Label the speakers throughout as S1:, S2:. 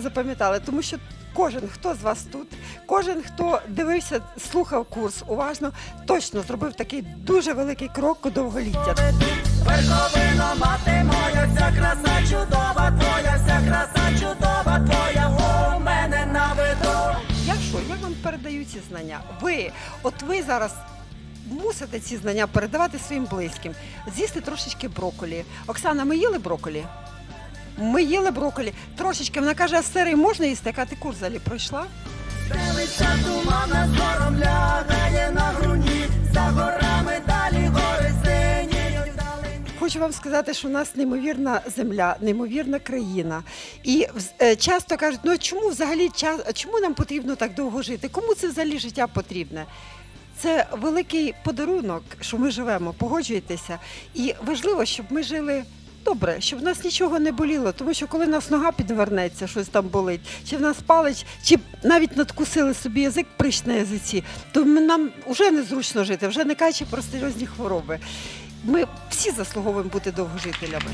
S1: запам'ятали, тому що кожен, хто з вас тут, кожен, хто дивився, слухав курс уважно, точно зробив такий дуже великий крок до довголіття.
S2: Верховина, мати моя, вся краса чудова, твоя, вся краса чудова, твоя у мене на виду.
S1: Я що, як вам передаю ці знання? Ви, от ви зараз. Мусите ці знання передавати своїм близьким. З'їсти трошечки броколі. Оксана, ми їли броколі? Ми їли броколі. Трошечки. Вона каже, а сирий можна їсти? Яка ти курс взагалі пройшла?
S2: Стелиться туман над гором, лягає на груні, за горами далі гори вдалині.
S1: Хочу вам сказати, що у нас неймовірна земля, неймовірна країна. І е, часто кажуть, ну чому взагалі час, чому нам потрібно так довго жити? Кому це взагалі життя потрібне? Це великий подарунок, що ми живемо, погоджуєтеся. І важливо, щоб ми жили добре, щоб в нас нічого не боліло. Тому що коли нас нога підвернеться, щось там болить, чи в нас палич, чи навіть надкусили собі язик прищ на язиці, то нам вже незручно жити, вже не кажучи про серйозні хвороби. Ми всі заслуговуємо бути довгожителями.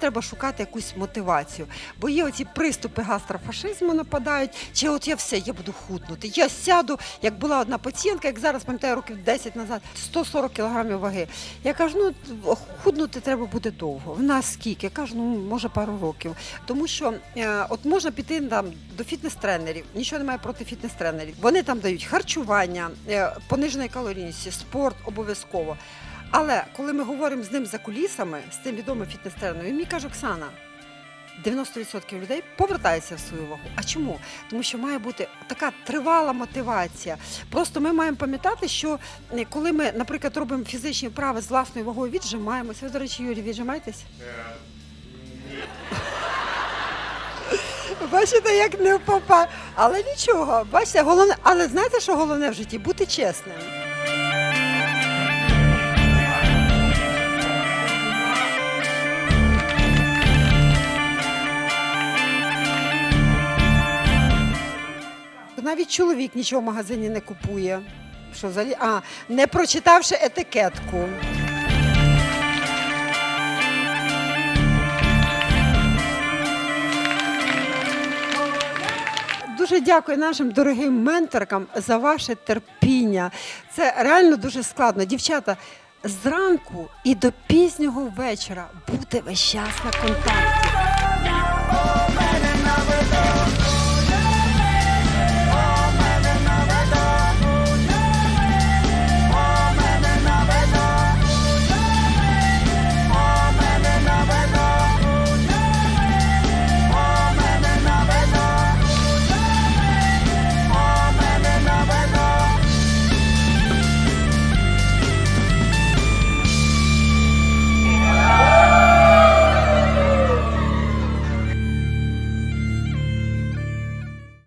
S1: Треба шукати якусь мотивацію, бо є оці приступи гастрофашизму нападають. Чи от я все, я буду худнути. Я сяду, як була одна пацієнтка, як зараз пам'ятаю років 10 назад, 140 кілограмів ваги. Я кажу, ну худнути треба буде довго. В нас скільки? Я кажу, ну може пару років. Тому що е, от можна піти там до фітнес-тренерів. Нічого немає проти фітнес-тренерів. Вони там дають харчування, е, пониженої калорійності, спорт обов'язково. Але коли ми говоримо з ним за кулісами, з цим відомим фітнес-тренером, він мені каже, Оксана, 90% людей повертаються в свою вагу. А чому? Тому що має бути така тривала мотивація. Просто ми маємо пам'ятати, що е, коли ми, наприклад, робимо фізичні вправи з власною вагою, віджимаємося. Ви, до речі, Юрій, віджимаєтесь? Бачите, як не впопа. Але нічого, бачите, головне, але знаєте, що головне в житті? Бути чесним. Навіть чоловік нічого в магазині не купує. Що взагалі? А, не прочитавши етикетку. Дуже дякую нашим дорогим менторкам за ваше терпіння. Це реально дуже складно. Дівчата, зранку і до пізнього вечора бути весь час на контакті.